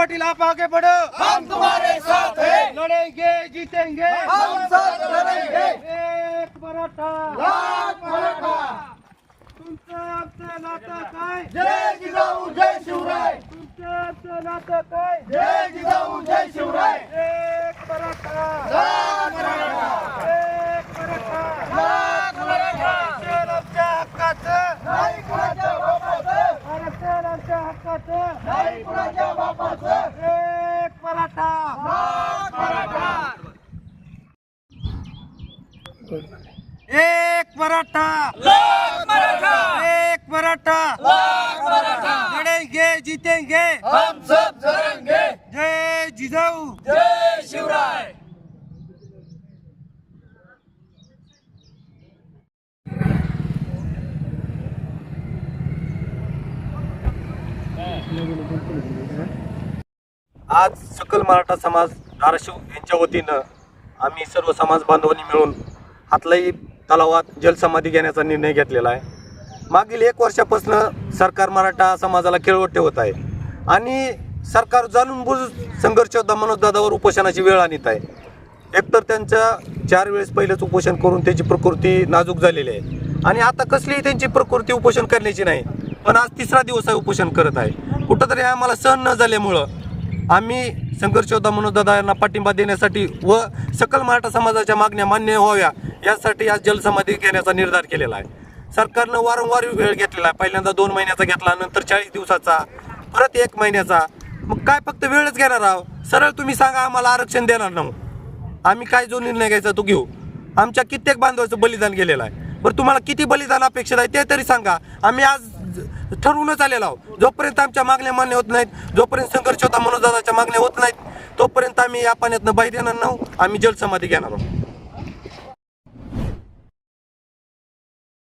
पाटील आप आगे बढ़ो। हम तुम्हारे साथ हैं। लड़ेंगे जीतेंगे। हम साथ लड़ेंगे। एक मराठा। लाख मराठा। तुमचं आमचं नातं काय? जय जिजाऊ जय शिवराय। तुमचं आमचं नातं काय? जय जिजाऊ जय शिवराय। एक मराठा। लाख मराठा। एक मराठा। लाख मराठा। आरक्षण आमच्या हक्काचं। नाही कुणाच्या बापाचं। आरक्षण आमच्या हक्काचं। नाही कुणाच्या एक मराठा लाख मराठा एक मराठा लाख मराठा एक मराठा लड़ेंगे जीतेंगे. हम सब लड़ेंगे जय जिजाऊ. जय शिवराय. आज सकल मराठा समाज धाराशिव यांच्या वतीनं आम्ही सर्व समाज बांधवांनी मिळून हातलाई तलावात जलसमाधी घेण्याचा निर्णय घेतलेला आहे. मागील एक वर्षापासून सरकार मराठा समाजाला खेळवट ठेवत आहे आणि सरकार जाणून बुजून संघर्ष योद्धा मनोजदादावर उपोषणाची वेळ आणत आहे. एकतर त्यांच्या चार वेळेस पहिलेच उपोषण करून त्यांची प्रकृती नाजूक झालेली आहे. आणि आता कसलीही त्यांची प्रकृती उपोषण करण्याची नाही पण आज तिसरा दिवस आहे उपोषण करत आहे. कुठंतरी आम्हाला सहन न झाल्यामुळं आम्ही संघर्ष योद्धा मनोजदादा यांना पाठिंबा देण्यासाठी व सकल मराठा समाजाच्या मागण्या मान्य व्हाव्या यासाठी आज जलसमाधी घेण्याचा निर्धार केलेला आहे. सरकारनं वारंवार वेळ घेतलेला आहे. पहिल्यांदा दोन महिन्याचा घेतला नंतर चाळीस दिवसाचा परत एक महिन्याचा. मग काय फक्त वेळच घेणार आहोत सरळ तुम्ही सांगा आम्हाला आरक्षण देणार नाही. आम्ही काय जो निर्णय घ्यायचा तो घेऊ. आमच्या कित्येक बांधवाचं बलिदान गेलेलं आहे. बरं तुम्हाला किती बलिदान अपेक्षित आहे ते तरी सांगा. आम्ही आज ठरवूनच आलेलो आहोत. जोपर्यंत आमच्या मागण्या मान्य होत नाहीत जोपर्यंत संघर्ष होता म्हणून मागण्या होत नाहीत. तोपर्यंत आम्ही या पाण्यातनं बाहेर येणार नाही. आम्ही जलसमाधी घेणार आहोत.